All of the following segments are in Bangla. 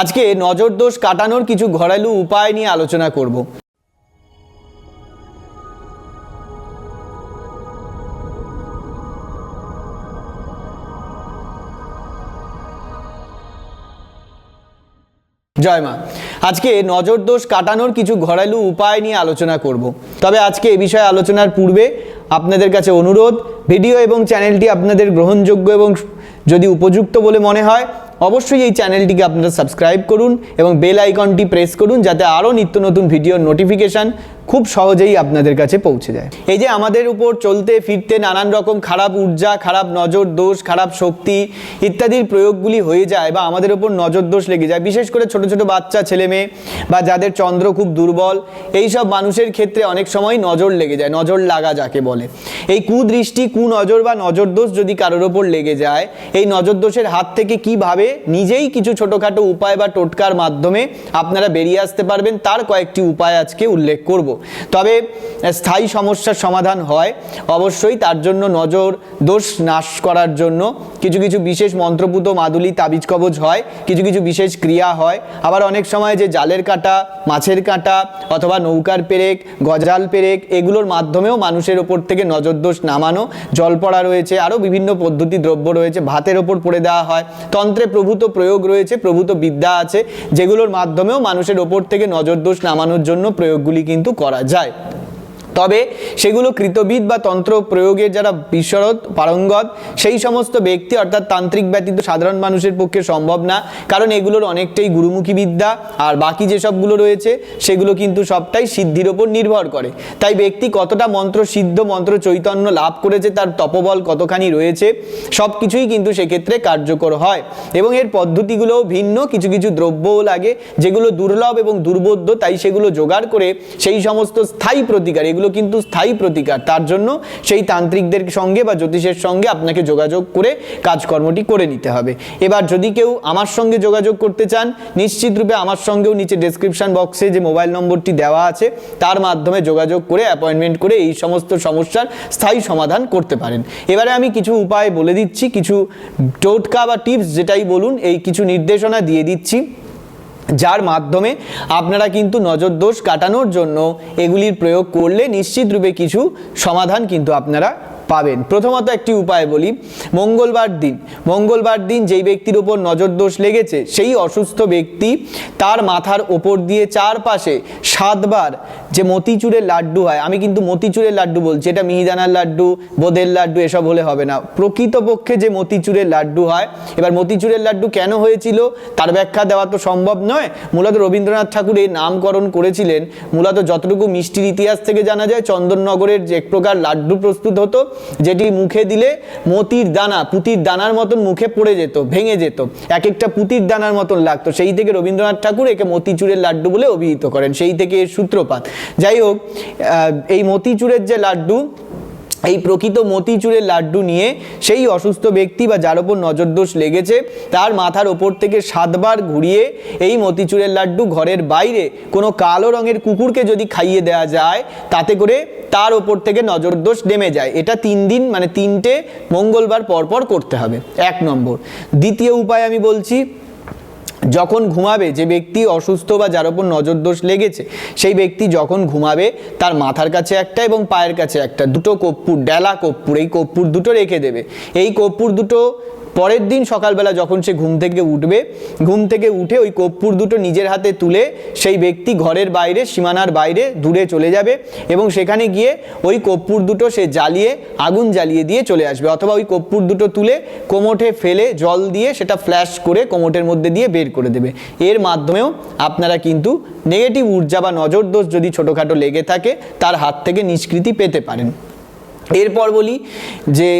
আজকে নজর দোষ কাটানোর কিছু ঘরেলু উপায় নিয়ে আলোচনা করব। জয় মা, আজকে নজর দোষ কাটানোর কিছু ঘরেলু উপায় নিয়ে আলোচনা করব। তবে আজকে এ বিষয়ে আলোচনার পূর্বে আপনাদের কাছে অনুরোধ, ভিডিও এবং চ্যানেলটি আপনাদের গ্রহণযোগ্য এবং যদি উপযুক্ত বলে মনে হয় অবশ্যই এই চ্যানেলটিকে আপনারা সাবস্ক্রাইব করুন এবং বেল আইকনটি প্রেস করুন যাতে আরও নিত্য নতুন ভিডিওর নোটিফিকেশান খুব সহজেই আপনাদের কাছে পৌঁছে যায়। এই যে আমাদের উপর চলতে, ফিরতে নানান রকম খারাপ ঊর্জা, খারাপ নজর, দোষ, খারাপ শক্তি ইত্যাদির প্রয়োগগুলি হয়ে যায় বা আমাদের উপর নজর দোষ লেগে যায়। বিশেষ করে ছোট ছোট বাচ্চা, ছেলে মেয়ে বা যাদের চন্দ্র খুব দুর্বল এই সব মানুষের ক্ষেত্রে অনেক সময় নজর লেগে যায়, নজর লাগা যাকে বলে। এই কুদৃষ্টি, কুনজর বা নজর দোষ যদি কারোর ওপর লেগে যায়, এই নজর দোষের হাত থেকে কীভাবে নিজেই কিছু ছোটোখাটো উপায় বা টোটকার মাধ্যমে আপনারা বেরিয়ে আসতে পারবেন, তার কয়েকটি উপায় আজকে উল্লেখ করব। তবে স্থায়ী সমস্যার সমাধান হয়। অবশ্যই তার জন্য নজর দোষ নাশ করার জন্য। কিছু কিছু বিশেষ মন্ত্রপুত মাদুলি, তাবিজ কবজ হয়, কিছু কিছু বিশেষ ক্রিয়া হয়। আবার অনেক সময় যে জালের কাঁটা, মাছের কাঁটা অথবা নৌকার পেরেক, গজাল পেরেক, এগুলোর মাধ্যমেও মানুষের ওপর থেকে নজর দোষ নামানো, জল পড়া রয়েছে, আরও বিভিন্ন পদ্ধতি দ্রব্য রয়েছে, ভাতের ওপর পড়ে দেওয়া হয়। তন্ত্রে প্রভূত প্রয়োগ রয়েছে, প্রভূত বিদ্যা আছে, যেগুলোর মাধ্যমেও মানুষের ওপর থেকে নজর দোষ নামানোর জন্য প্রয়োগগুলি কিন্তু করা যায়। তবে সেগুলো কৃতবিদ বা তন্ত্র প্রয়োগের যারা বিশরদ পারঙ্গত সেই সমস্ত ব্যক্তি অর্থাৎ তান্ত্রিক ব্যতীত সাধারণ মানুষের পক্ষে সম্ভব না। কারণ এগুলোর অনেকটাই গুরুমুখী বিদ্যা। আর বাকি যেসবগুলো রয়েছে, সেগুলো কিন্তু সবটাই সিদ্ধির ওপর নির্ভর করে। তাই ব্যক্তি কতটা মন্ত্র সিদ্ধ, মন্ত্র চৈতন্য লাভ করেছে তার তপবল কতখানি রয়েছে সব কিছুই কিন্তু সেক্ষেত্রে কার্যকর হয়। এবং এর পদ্ধতিগুলোও ভিন্ন, কিছু কিছু দ্রব্যও লাগে, যেগুলো দুর্লভ এবং দুর্বোধ্য, তাই সেগুলো জোগাড় করে সেই সমস্ত স্থায়ী প্রতিকার এগুলো কিন্তু স্থায়ী প্রতিকার। তার জন্য সেই তান্ত্রিকদের সঙ্গে বা জ্যোতিষের সঙ্গে আপনাকে যোগাযোগ করে কাজকর্মটি করে নিতে হবে। এবার যদি কেউ আমার সঙ্গে যোগাযোগ করতে চান, নিশ্চিত রূপে আমার সঙ্গেও নিচে ডেসক্রিপশন বক্সে যে মোবাইল নম্বরটি দেওয়া আছে, তার মাধ্যমে যোগাযোগ করে অ্যাপয়েন্টমেন্ট করে এই সমস্ত সমস্যার স্থায়ী সমাধান করতে পারেন। এবারে আমি কিছু উপায় বলে দিচ্ছি, কিছু টোটকা বা টিপস যেটাই বলুন, এই কিছু নির্দেশনা দিয়ে দিচ্ছি। যার মাধ্যমে আপনারা কিন্তু নজরদোষ কাটানোর জন্য এগুলির প্রয়োগ করলে নিশ্চিতরূপে কিছু সমাধান কিন্তু আপনারা পাবেন। প্রথমত একটি উপায় বলি, মঙ্গলবার দিন। মঙ্গলবার দিন যেই ব্যক্তির উপর নজর দোষ লেগেছে, সেই অসুস্থ ব্যক্তি তার মাথার ওপর দিয়ে চারপাশে সাতবার যে মতিচুরের লাড্ডু হয়, আমি কিন্তু মতিচুরের লাড্ডু বলছি, এটা মিহিদানার লাড্ডু, বোদের লাড্ডু, এসব হলে হবে না। প্রকৃতপক্ষে যে মতিচুরের লাড্ডু হয়, এবার মতিচুরের লাড্ডু কেন হয়েছিল, তার ব্যাখ্যা দেওয়া তো সম্ভব নয়। মূলত রবীন্দ্রনাথ ঠাকুর এই নামকরণ করেছিলেন। মূলত যতটুকু মিষ্টির ইতিহাস থেকে জানা যায়, চন্দননগরের যে এক প্রকার লাড্ডু প্রস্তুত হতো যেটি মুখে দিলে মতির দানা, পুতির দানার মতন মুখে পড়ে যেত, ভেঙে যেত। এক একটা পুতির দানার মতন লাগতো। সেই থেকে রবীন্দ্রনাথ ঠাকুর একে মতিচুরের লাড্ডু বলে অভিহিত করেন। সেই থেকে এর সূত্রপাত। যাই হোক এই মতিচুরের যে লাড্ডু এই প্রকৃত মতিচুরের লাড্ডু নিয়ে সেই অসুস্থ ব্যক্তি বা যার ওপর নজরদোষ লেগেছে, তার মাথার ওপর থেকে সাতবার ঘুরিয়ে এই মতিচুরের লাড্ডু ঘরের বাইরে কোনো কালো রঙের কুকুরকে যদি খাইয়ে দেওয়া যায়, তাতে করে তার ওপর থেকে নজরদোষ নেমে যায়। এটা তিন দিন মানে তিনটে মঙ্গলবার পরপর করতে হবে। এক নম্বর। দ্বিতীয় উপায় আমি বলছি যখন ঘুমাবে, যে ব্যক্তি অসুস্থ বা যার ওপর নজর দোষ লেগেছে, সেই ব্যক্তি যখন ঘুমাবে, তার মাথার কাছে একটা এবং পায়ের কাছে একটা, দুটো কর্পূর, ডেলা কর্পূর, এই কর্পূর দুটো রেখে দেবে। এই কর্পূর দুটো পরের দিন সকালবেলা যখন সে ঘুম থেকে উঠবে, ঘুম থেকে উঠে ওই কর্পূর দুটো নিজের হাতে তুলে সেই ব্যক্তি ঘরের বাইরে, সীমানার বাইরে দূরে চলে যাবে এবং সেখানে গিয়ে ওই কর্পূর দুটো সে জ্বালিয়ে, আগুন জ্বালিয়ে দিয়ে চলে আসবে অথবা ওই কর্পূর দুটো তুলে কোমোটে ফেলে জল দিয়ে সেটা ফ্ল্যাশ করে কোমোটের মধ্যে দিয়ে বের করে দেবে। এর মাধ্যমেও আপনারা কিন্তু নেগেটিভ ঊর্জা বা নজর দোষ যদি ছোটোখাটো লেগে থাকে, তার হাত থেকে নিষ্কৃতি পেতে পারেন। এরপর বলি যে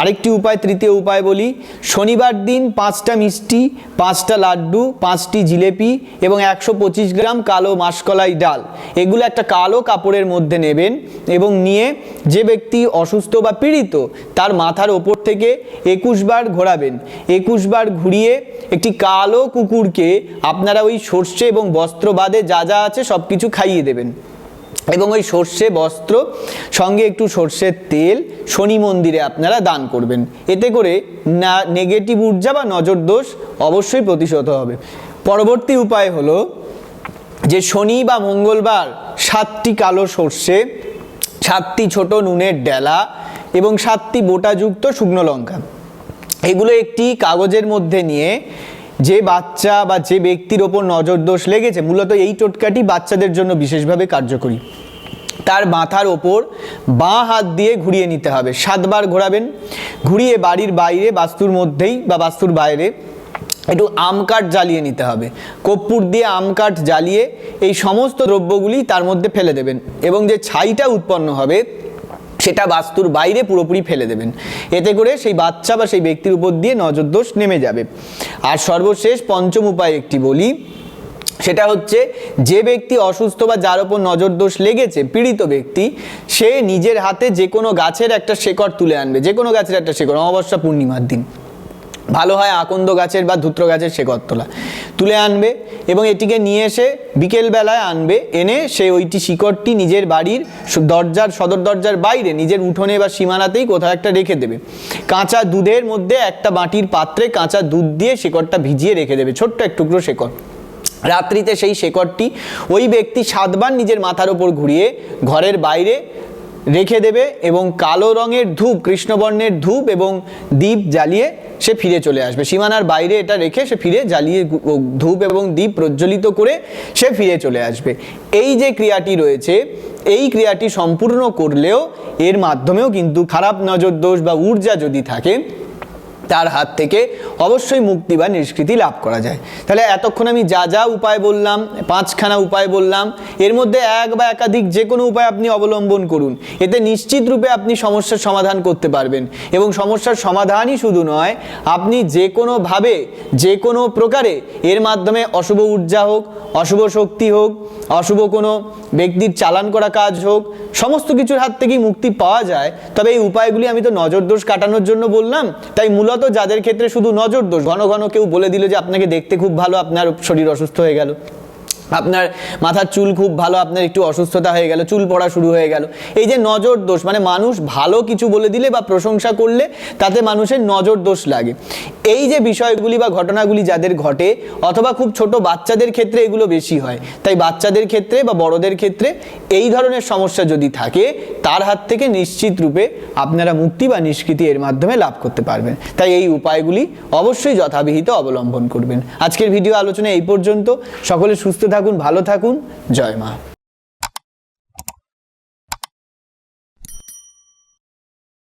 আরেকটি উপায়, তৃতীয় উপায় বলি, শনিবার দিন পাঁচটা মিষ্টি, পাঁচটা লাড্ডু, পাঁচটি জিলেপি এবং একশো পঁচিশ গ্রাম কালো মাসকলাই ডাল। এগুলো একটা কালো কাপড়ের মধ্যে নেবেন এবং নিয়ে যে ব্যক্তি অসুস্থ বা পীড়িত, তার মাথার ওপর থেকে একুশ বার ঘোরাবেন। একুশ বার ঘুরিয়ে একটি কালো কুকুরকে আপনারা ওই সর্ষে এবং বস্ত্র বাদে যা যা আছে সব কিছু খাইয়ে দেবেন। এবং ওই সর্ষে বস্ত্র, সঙ্গে একটু সর্ষের তেল, শনি মন্দিরে আপনারা দান করবেন। এতে করে না নেগেটিভ ঊর্জা বা নজর দোষ অবশ্যই প্রতিশত হবে। পরবর্তী উপায় হলো যে শনি বা মঙ্গলবার সাতটি কালো সর্ষে, সাতটি ছোট নুনের ডেলা এবং সাতটি বোটাযুক্ত শুকনো লঙ্কা। এগুলো একটি কাগজের মধ্যে নিয়ে যে বাচ্চা বা যে ব্যক্তির ওপর নজর দোষ লেগেছে, মূলত এই টোটকাটি বাচ্চাদের জন্য বিশেষভাবে কার্যকরী। তার মাথার ওপর বাঁ হাত দিয়ে ঘুরিয়ে নিতে হবে। সাতবার ঘোরাবেন, ঘুরিয়ে বাড়ির বাইরে, বাস্তুর মধ্যেই বা বাস্তুর বাইরে একটু আম কাঠ জ্বালিয়ে নিতে হবে। কর্পূর দিয়ে আম কাঠ জ্বালিয়ে এই সমস্ত দ্রব্যগুলি তার মধ্যে ফেলে দেবেন এবং যে ছাইটা উৎপন্ন হবে সেটা বাস্তুর বাইরে পুরোপুরি ফেলে দেবেন। এতে করে সেই বাচ্চা বা সেই ব্যক্তির উপর দিয়ে নজরদোষ নেমে যাবে। আর সর্বশেষ পঞ্চম উপায় একটি বলি, সেটা হচ্ছে যে ব্যক্তি অসুস্থ বা যার ওপর নজর দোষ লেগেছে, পীড়িত ব্যক্তি, সে নিজের হাতে যে কোনো গাছের একটা শেকড় তুলে আনবে। যে কোনো গাছের একটা শেকড়, অমাবস্যা পূর্ণিমার দিন। ভালো হয় আকন্দ গাছের বা ধূত্র গাছের শেকড় তোলা তুলে আনবে এবং এটিকে নিয়ে এসে বিকেলবেলায় আনবে, এনে সে ওইটি শিকড়টি নিজের বাড়ির দরজার, সদর দরজার বাইরে নিজের উঠোনে বা সীমানাতেই কোথাও একটা রেখে দেবে। কাঁচা দুধের মধ্যে একটা বাটির পাত্রে কাঁচা দুধ দিয়ে শেকড়টা ভিজিয়ে রেখে দেবে, ছোট্ট এক টুকরো শেকড়। রাত্রিতে সেই শেকড়টি ওই ব্যক্তি সাতবার নিজের মাথার ওপর ঘুরিয়ে ঘরের বাইরে রেখে দেবে এবং কালো রঙের ধূপ কৃষ্ণবর্ণের ধূপ এবং দ্বীপ জ্বালিয়ে সে ফিরে চলে আসবে। সীমানার বাইরে এটা রেখে সে ফিরে জ্বালিয়ে ধূপ এবং দ্বীপ প্রজ্বলিত করে সে ফিরে চলে আসবে। এই যে ক্রিয়াটি রয়েছে, এই ক্রিয়াটি সম্পূর্ণ করলেও এর মাধ্যমেও কিন্তু খারাপ নজর দোষ বা ঊর্জা যদি থাকে তার হাত থেকে অবশ্যই মুক্তি বা নিষ্কৃতি লাভ করা যায়। তাহলে এতক্ষণ আমি যা যা উপায় বললাম, পাঁচখানা উপায় বললাম, এর মধ্যে এক বা একাধিক যে কোনো উপায় আপনি অবলম্বন করুন। এতে নিশ্চিত রূপে আপনি সমস্যার সমাধান করতে পারবেন এবং সমস্যার সমাধানই শুধু নয়, আপনি যে কোনোভাবে যে কোনো প্রকারে এর মাধ্যমে অশুভ ঊর্জা হোক, অশুভ শক্তি হোক, অশুভ কোনো ব্যক্তির চালান করা কাজ হোক, সমস্ত কিছুর হাত থেকেই মুক্তি পাওয়া যায়। তবে এই উপায়গুলি আমি তো নজর দোষ কাটানোর জন্য বললাম, তাই মূলত যাদের ক্ষেত্রে শুধু নজর দোষ ঘন ঘন কেউ বলে দিল যে আপনাকে দেখতে খুব ভালো, আপনার শরীর অসুস্থ হয়ে গেল। আপনার মাথার চুল খুব ভালো, আপনার একটু অসুস্থতা হয়ে গেল, চুল পড়া শুরু হয়ে গেল। এই যে নজর দোষ মানে মানুষ ভালো কিছু বলে দিলে বা প্রশংসা করলে তাতে মানুষের নজর দোষ লাগে। এই যে বিষয়গুলি বা ঘটনাগুলি যাদের ঘটে, অথবা খুব ছোট বাচ্চাদের ক্ষেত্রে এগুলো বেশি হয়, তাই বাচ্চাদের ক্ষেত্রে বা বড়দের ক্ষেত্রে এই ধরনের সমস্যা যদি থাকে, তার হাত থেকে নিশ্চিত রূপে আপনারা মুক্তি বা নিষ্কৃতি এর মাধ্যমে লাভ করতে পারবেন। তাই এই উপায়গুলি অবশ্যই যথাবিহিত অবলম্বন করবেন। আজকের ভিডিও আলোচনা এই পর্যন্ত। সকলে সুস্থ থাকুন ভালো থাকুন। জয় মা।